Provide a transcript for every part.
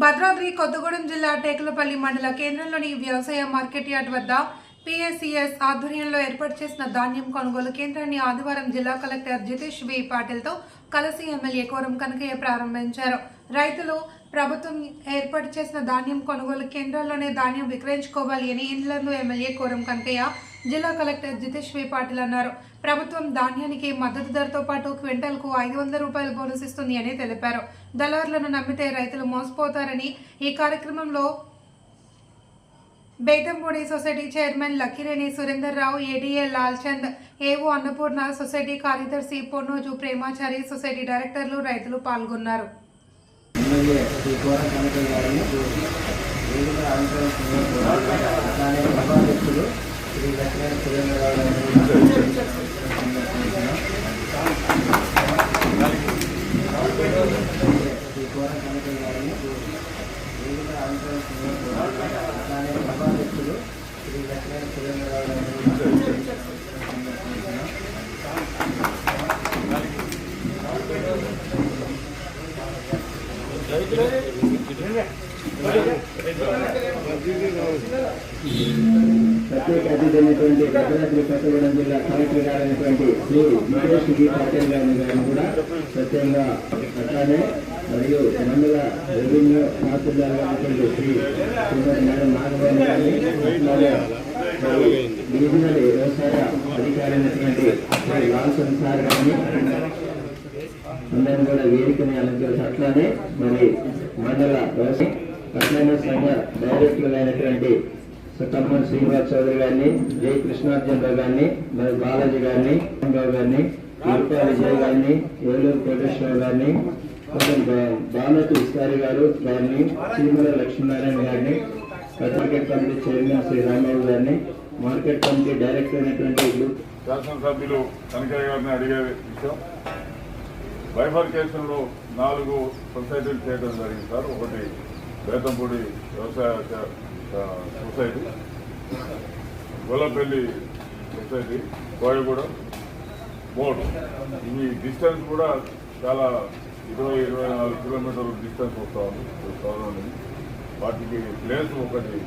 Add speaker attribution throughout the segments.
Speaker 1: భద్రాద్రి కొత్తగూడెం జిల్లా టేకులపల్లి మండల కేంద్రంలోని వ్యవసాయ మార్కెట్ యార్డ్ వద్ద పిఎస్సిఎస్ ఆధ్వర్యంలో ఏర్పాటు చేసిన ధాన్యం కొనుగోలు కేంద్రాన్ని ఆదివారం జిల్లా కలెక్టర్ జితేష్ వి పాటిల్తో కలిసి ఎమ్మెల్యే కోరం కనకయ్య ప్రారంభించారు. రైతులు ప్రభుత్వం ఏర్పాటు చేసిన ధాన్యం కొనుగోలు కేంద్రాల్లోనే ధాన్యం విక్రయించుకోవాలి అని ఇండ్లందు ఎమ్మెల్యే కోరం కనకయ్య జిల్లా కలెక్టర్ జితేష్ వి పాటిల్ అన్నారు. ప్రభుత్వం ధాన్యానికి మద్దతు ధరతో పాటు క్వింటాల్కు ఐదు వందల రూపాయలు బోనస్ ఇస్తుంది అని తెలిపారు. దళారులను నమ్మితే రైతులు మోసపోతారని ఈ కార్యక్రమంలో Bethampudi society chairman Lakkireni Surender Rao A D A Lalchand A O Annapurna society కార్యదర్శి పొన్నోజు ప్రేమాచారి సొసైటీ డైరెక్టర్లు రైతులు పాల్గొన్నారు.
Speaker 2: ఎమ్మెల్యే శ్రీ కోరం కనకయ్య గారిని వేదిక అలంకరించిన అలానే సభాధ్యక్షులు శ్రీ లక్ష్మణ సురేంద్రరావు గారిని శ్రీ కోరం కనకయ్య గారిని వేదిక అలంకరించిన అలానే సభాధ్యక్షులు శ్రీ లక్ష్మణ సురేంద్రరావు గారిని ప్రత్యేక అతిథి అయినటువంటి భద్రాద్రి కొత్తగూడెం జిల్లా కలెక్టర్ గారైనటువంటి శ్రీ ముఖేష్ జీ పటేల్ గారిని గారిని కూడా ప్రత్యేకంగా అట్లానే మరియు మండల రెవెన్యూ తహసీల్దార్ గారైనటువంటి శ్రీ శ్రీమతి మేడం నాగబాబు గారిని అట్లానే మరి రీజనల్ వ్యవసాయ అధికారి అయినటువంటి శ్రీ లాల్ సంసార్ గారిని అందరిని కూడా వేదికని అలంకరించి అట్లానే మరి మండల వ్యవసాయ అట్లానే సంఘ డైరెక్టర్ అయినటువంటి తమ్మన్ శ్రీనివాస్ చౌదరి గారిని జై కృష్ణార్జునరావు గారిని మరి బాలాజీ గారిని రావు గారిని తిరుపతి విజయ్ గారిని ఏలూరు కోటేశ్వరరావు గారిని కొంచెం బాలతి విస్తారి గారు గారిని శ్రీమల లక్ష్మీనారాయణ గారిని market committee chairman Shri Ramarao గారిని మార్కెట్ కమిటీ డైరెక్టర్ అయినటువంటి
Speaker 3: శాసనసభ్యులు కనకయ్య గారిని అడిగే విషయం. బైఫర్కేషన్లో నాలుగు సొసైటీలు చేయడం జరిగింది సార్. ఒకటి బేతంపూడి వ్యవసాయ society Gollapalli society Koyagudem board ఈ డిస్టెన్స్ కూడా చాలా ఇరవై ఇరవై నాలుగు కిలోమీటర్ల డిస్టెన్స్ వస్తూ ఉంది. వాటికి ప్లేస్ ఒకటి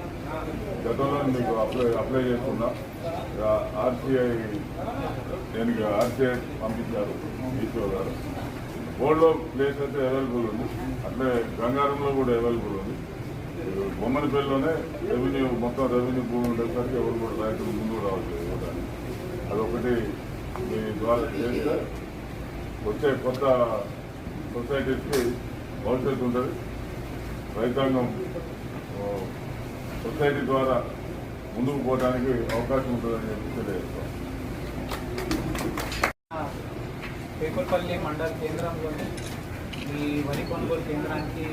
Speaker 3: గతంలో మీకు అప్లై అప్లై చేసుకున్నా. ఆర్సీఐ నేను ఆర్సీఐ పంపించారు. ఈశ్వర్ గారు బోర్డులో ప్లేస్ అయితే అవైలబుల్ ఉంది. అట్లే గంగారంలో కూడా అవైలబుల్ ఉంది. బొమ్మనపల్లిలోనే రెవెన్యూ మొత్తం రెవెన్యూ భూమి ఉండేసరికి ఎవరు కూడా రైతులు ముందు రావచ్చు ఇవ్వడానికి. అదొకటి మీ ద్వారా చేస్తే వచ్చే కొత్త సొసైటీస్కి భవిష్యత్తు ఉంటుంది. రైతాంగం సొసైటీ ద్వారా ముందుకు పోవడానికి అవకాశం ఉంటుందని చెప్పి తెలియజేస్తాం.
Speaker 4: పేకులపల్లి మండల కేంద్రంలోని ఈ వరి కొనుగోలు కేంద్రానికి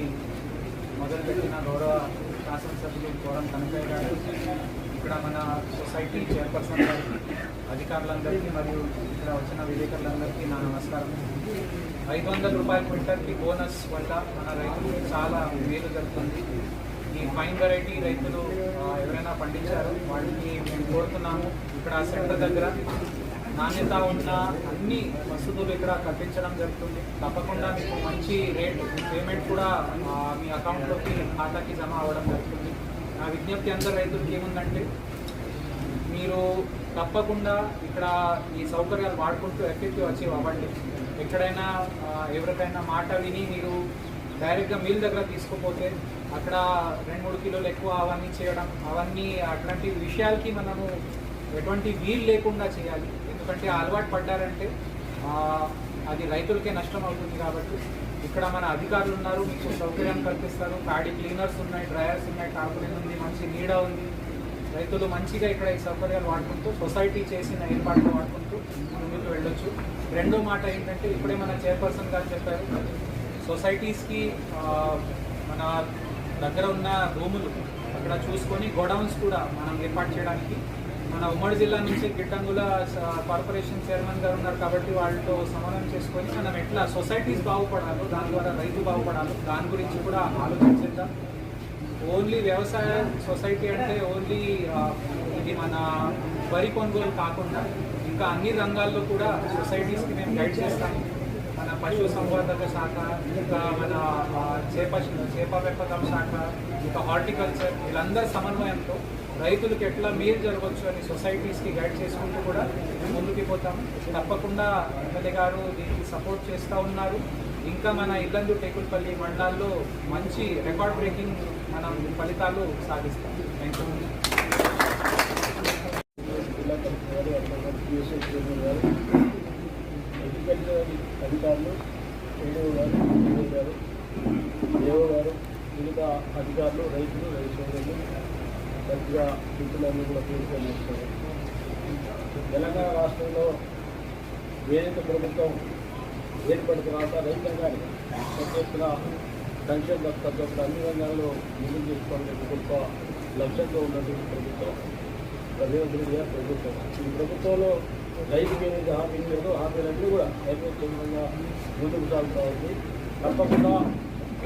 Speaker 4: మొదలుపెట్టిన గౌరవ శాసనసభ్యులు కోరం కనకయ్య గారు ఇక్కడ మన సొసైటీ చైర్పర్సన్ గారికి అధికారులందరికీ మరియు ఇక్కడ వచ్చిన విలేకరులందరికీ నా నమస్కారం. ఐదు వందల రూపాయల క్వింటల్కి బోనస్ వల్ల మన రైతులకు చాలా మేలు జరుగుతుంది. ఈ ఫైన్ వెరైటీ రైతులు ఎవరైనా పండించారు వాళ్ళకి మేము కోరుతున్నాము. ఇక్కడ సెంటర్ దగ్గర నాణ్యత ఉన్న అన్ని వసతులు ఇక్కడ కట్టించడం జరుగుతుంది. తప్పకుండా మీకు మంచి రేట్ పేమెంట్ కూడా మీ అకౌంట్లోకి ఖాతాకి జమ అవ్వడం జరుగుతుంది. నా విజ్ఞప్తి అందరు రైతులకి ఏముందంటే మీరు తప్పకుండా ఇక్కడ ఈ సౌకర్యాలు వాడుకుంటూ ఎఫెక్టివ్ అచీవ్ అవ్వండి. ఎక్కడైనా ఎవరికైనా మాట విని మీరు డైరెక్ట్గా మీల్ దగ్గర తీసుకుపోతే అక్కడ రెండు మూడు కిలోలు ఎక్కువ అవన్నీ చేయడం అవన్నీ అట్లాంటి విషయాలకి మనము ఎటువంటి వీలు లేకుండా చేయాలి. ఎందుకంటే అలవాటు పడ్డారంటే అది రైతులకే నష్టం అవుతుంది కాబట్టి ఇక్కడ మన అధికారులు ఉన్నారు మీకు సౌకర్యం కల్పిస్తారు. ప్యాడీ క్లీనర్స్ ఉన్నాయి డ్రయర్స్ ఉన్నాయి టార్పులిన్ ఉంది మంచి నీడ ఉంది. రైతులు మంచిగా ఇక్కడ ఈ సౌకర్యాలు వాడుకుంటూ సొసైటీ చేసిన ఏర్పాట్లు వాడుకుంటూ ముందుకు వెళ్ళొచ్చు. రెండో మాట ఏంటంటే ఇప్పుడే మన చైర్పర్సన్ గారు చెప్పారు సొసైటీస్కి మన దగ్గర ఉన్న రూములు అక్కడ చూసుకొని గోడౌన్స్ కూడా మనం ఏర్పాటు చేయడానికి మన ఉమ్మడి జిల్లా నుంచి గిట్టంగుల కార్పొరేషన్ చైర్మన్ గారు ఉన్నారు కాబట్టి వాళ్ళతో సమన్వయం చేసుకొని మనం ఎట్లా సొసైటీస్ బాగుపడాలో దాని ద్వారా రైతు బాగుపడాలో దాని గురించి కూడా ఆలోచించేద్దాం. ఓన్లీ వ్యవసాయ సొసైటీ అంటే ఓన్లీ ఇది మన వరి కొనుగోలు కాకుండా ఇంకా అన్ని రంగాల్లో కూడా సొసైటీస్కి మేము గైడ్ చేస్తాము. పశు సంవర్ధక శాఖ ఇంకా మన చేప చేప పెంపకం శాఖ ఇంకా హార్టికల్చర్ వీళ్ళందరి సమన్వయంతో రైతులకు ఎట్లా మేలు జరగవచ్చు అని సొసైటీస్కి గైడ్ చేసుకుంటూ కూడా ముందుకు పోతాం తప్పకుండా ఎమ్మెల్యే గారు దీనికి సపోర్ట్ చేస్తూ ఉన్నారు. ఇంకా మన ఇల్లందు టేకుల్పల్లి మండలాల్లో మంచి రికార్డ్ బ్రేకింగ్ మనం ఫలితాలు సాధిస్తాం. థ్యాంక్ యూ
Speaker 5: అగ్రికల్చర్ అధికారులు ఏడో గారు ఏడో గారు ఏఓ గారు మిగతా అధికారులు రైతులు రైతు సోదరులు పెద్దగా మిత్రులన్నీ కూడా పేర్కొని చేస్తారు తెలంగాణ రాష్ట్రంలో వేదిక ప్రభుత్వం ఏర్పడిన తర్వాత రైతాంగాన్ని పెద్ద ఎత్తున సంక్షేమ దత్తత అన్ని రంగాల్లో నిధులు తీసుకోవడం గొప్ప లక్ష్యంతో ఉన్నటువంటి ప్రభుత్వం. రేవంత్ ప్రభుత్వం. ఈ ప్రభుత్వంలో రైతుకి ఏదైతే హామీ ఇచ్చారో హామీలన్నీ కూడా నిర్వహించడంగా ముందుకు సాగుతూ ఉంది తప్పకుండా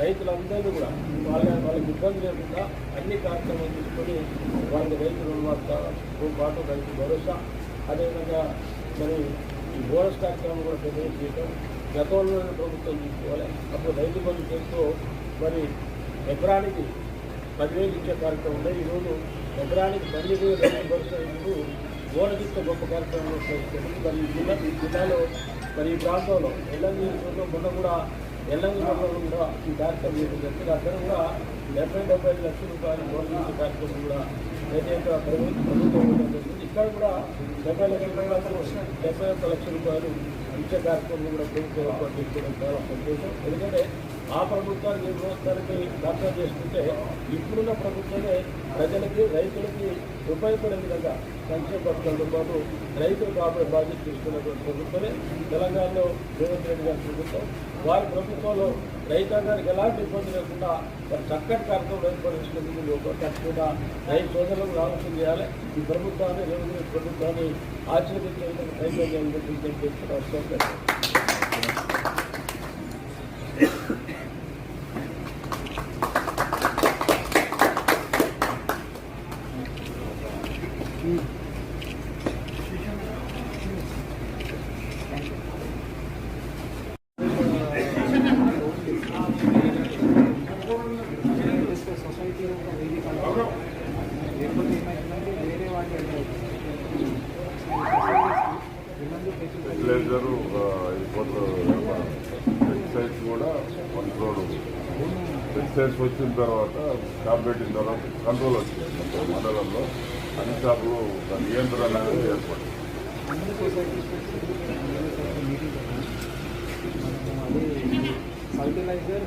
Speaker 5: రైతులందరినీ కూడా వాళ్ళ వాళ్ళకి ఇబ్బంది లేకుండా అన్ని కార్యక్రమాలు తీసుకొని వాళ్ళకి రైతు రుణమాఫీతో పాటు రైతు భరోసా. అదేవిధంగా మరి ఈ బోనస్ కార్యక్రమం కూడా ప్రజలు చేయడం గతంలో ప్రభుత్వం తీసుకోవాలి. అప్పుడు రైతు బంధు చేస్తూ మరి ఎకరానికి పదివేలు ఇచ్చే కార్యక్రమం ఉంది. ఈరోజు ఎకరానికి పన్నెండు రైతు భరోసా ఇస్తూ గొప్ప కార్యక్రమంలో మరి ఈ జిల్లా ఈ జిల్లాలో మరి ఈ ప్రాంతంలో ఎల్లంగి మొన్న కూడా ఎల్లంగి మండలంలో కూడా ఈ కార్యక్రమం చేయడం జరిగింది. అక్కడ కూడా డెబ్బై డెబ్బై ఐదు లక్షల రూపాయలు బోనగిత్త కార్యక్రమం కూడా ప్రత్యేక ప్రభుత్వం జరిగింది. ఇక్కడ కూడా డెబ్బై లక్షల రూపాయలు డెబ్బై ఒక్క లక్షల రూపాయలు ఇచ్చే కార్యక్రమం కూడా ప్రభుత్వం ఏర్పాటు చేసుకోవడం చాలా సంతోషం. ఎందుకంటే ఆ ప్రభుత్వానికి ఈ ప్రభుత్వానికి కంపేర్ చేసుకుంటే ఇప్పుడున్న ప్రభుత్వమే ప్రజలకి రైతులకి ఉపయోగపడే విధంగా సంక్షేమ పథకాలతో పాటు రైతులు కాపాడే బాధ్యత తీసుకున్నటువంటి ప్రభుత్వమే. తెలంగాణలో రేవంత్ రెడ్డి గారి ప్రభుత్వం. వారి ప్రభుత్వంలో రైతాంగానికి ఎలాంటి ఇబ్బంది లేకుండా మరి చక్కటి కార్యక్రమం ఏర్పడించినందుకు తప్పకుండా రైతు సోదరులకు ఆలోచన చేయాలి. ఈ ప్రభుత్వాన్ని రేవంత్ రెడ్డి ప్రభుత్వాన్ని ఆశీర్వదించే ప్రయత్నం చేయాలని చెప్పి అవసరం
Speaker 4: సొసైటీలో ఒక వేదిక లేకపోతే ఏమైందంటే వేరే వాళ్ళు ఇల్లందు టేకుల్పల్లి
Speaker 3: ఫెర్టిలైజర్ పెస్టిసైడ్స్ కూడా కంట్రోల్ పెస్టిసైడ్స్ వచ్చిన తర్వాత షాప్ పెట్టిన తర్వాత కంట్రోల్ వచ్చింది. మండలంలో అన్ని షాపులు దాని నియంత్రణ అనేది ఏర్పడింది.
Speaker 4: అన్ని ఫర్టిలైజర్